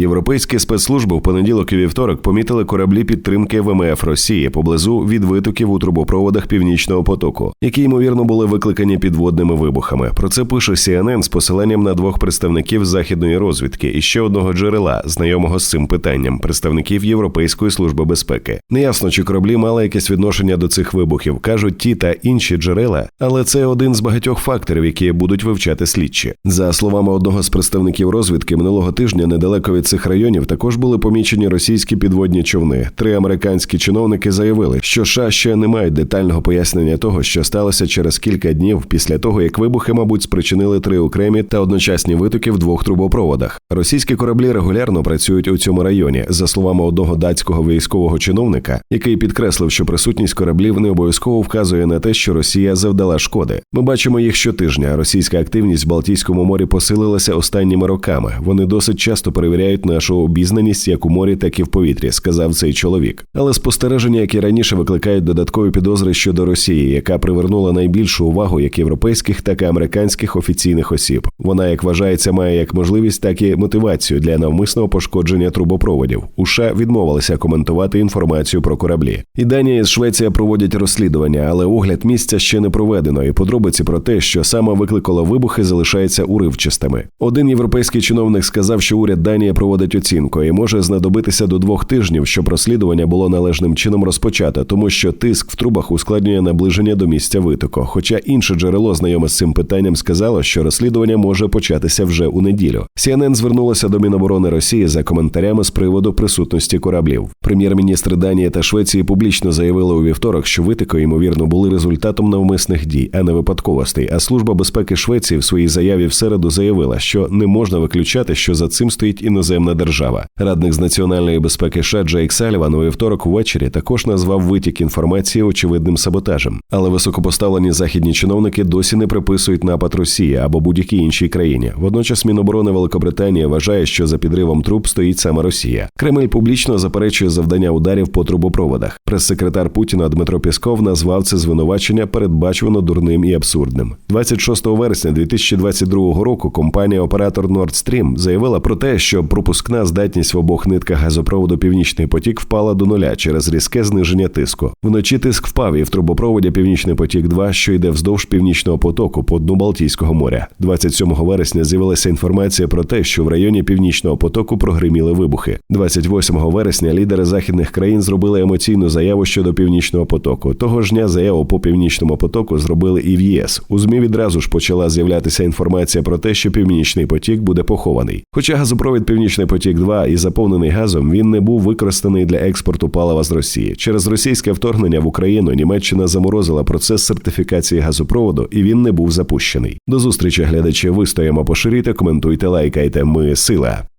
Європейські спецслужби в понеділок і вівторок помітили кораблі підтримки ВМФ Росії поблизу від витоків у трубопроводах Північного потоку, які ймовірно були викликані підводними вибухами. Про це пише CNN з посиланням на двох представників західної розвідки і ще одного джерела, знайомого з цим питанням, представників Європейської служби безпеки. Неясно, чи кораблі мали якесь відношення до цих вибухів, кажуть ті та інші джерела, але це один з багатьох факторів, які будуть вивчати слідчі. За словами одного з представників розвідки, минулого тижня недалеко від цих районів також були помічені російські підводні човни. Три американські чиновники заявили, що США ще не мають детального пояснення того, що сталося через кілька днів після того, як вибухи, мабуть, спричинили три окремі та одночасні витоки в двох трубопроводах. Російські кораблі регулярно працюють у цьому районі, за словами одного датського військового чиновника, який підкреслив, що присутність кораблів не обов'язково вказує на те, що Росія завдала шкоди. Ми бачимо їх щотижня. Російська активність в Балтійському морі посилилася останніми роками. Вони досить часто перевіряють нашу обізнаність як у морі, так і в повітрі, сказав цей чоловік. Але спостереження, які раніше викликають додаткові підозри щодо Росії, яка привернула найбільшу увагу як європейських, так і американських офіційних осіб. Вона, як вважається, має як можливість, так і мотивацію для навмисного пошкодження трубопроводів. Уша відмовилися коментувати інформацію про кораблі. І Данія з Швеція проводять розслідування, але огляд місця ще не проведено. І подробиці про те, що саме викликало вибухи, залишаються уривчастими. Один європейський чиновник сказав, що уряд Данії проводить оцінку і може знадобитися до двох тижнів, щоб розслідування було належним чином розпочато, тому що тиск в трубах ускладнює наближення до місця витоку. Хоча інше джерело, знайоме з цим питанням, сказало, що розслідування може початися вже у неділю. CNN звернулася до Міноборони Росії за коментарями з приводу присутності кораблів. Прем'єр-міністри Данії та Швеції публічно заявили у вівторок, що витоки ймовірно були результатом навмисних дій, а не випадковостей. А служба безпеки Швеції в своїй заяві в середу заявила, що не можна виключати, що за цим стоїть іноземна держава. Радник з національної безпеки США Джейк Саліван у вівторок ввечері також назвав витік інформації очевидним саботажем. Але високопоставлені західні чиновники досі не приписують напад Росії або будь-якій іншій країні. Водночас Міноборони Великобританії вважає, що за підривом труб стоїть саме Росія. Кремль публічно заперечує завдання ударів по трубопроводах. Прес-секретар Путіна Дмитро Пісков назвав це звинувачення передбачувано дурним і абсурдним. 26 вересня 2022 року компанія оператор Nord Stream заявила про те, що пропускна здатність в обох нитках газопроводу Північний потік впала до нуля через різке зниження тиску. Вночі тиск впав і в трубопроводі Північний потік, 2 що йде вздовж північного потоку по дну Балтійського моря. 27 вересня з'явилася інформація про те, що в районі північного потоку прогриміли вибухи. 28 вересня лідери західних країн зробили емоційну заяву щодо північного потоку. Того ж дня заяву по північному потоку зробили і в ЄС. У змі відразу ж почала з'являтися інформація про те, що північний потік буде похований. Хоча газопровід Північний потік 2 і заповнений газом, він не був використаний для експорту палива з Росії. Через російське вторгнення в Україну Німеччина заморозила процес сертифікації газопроводу, і він не був запущений. До зустрічі глядачі. Вистоїмо, поширіте, коментуйте, лайкайте. Ми сила.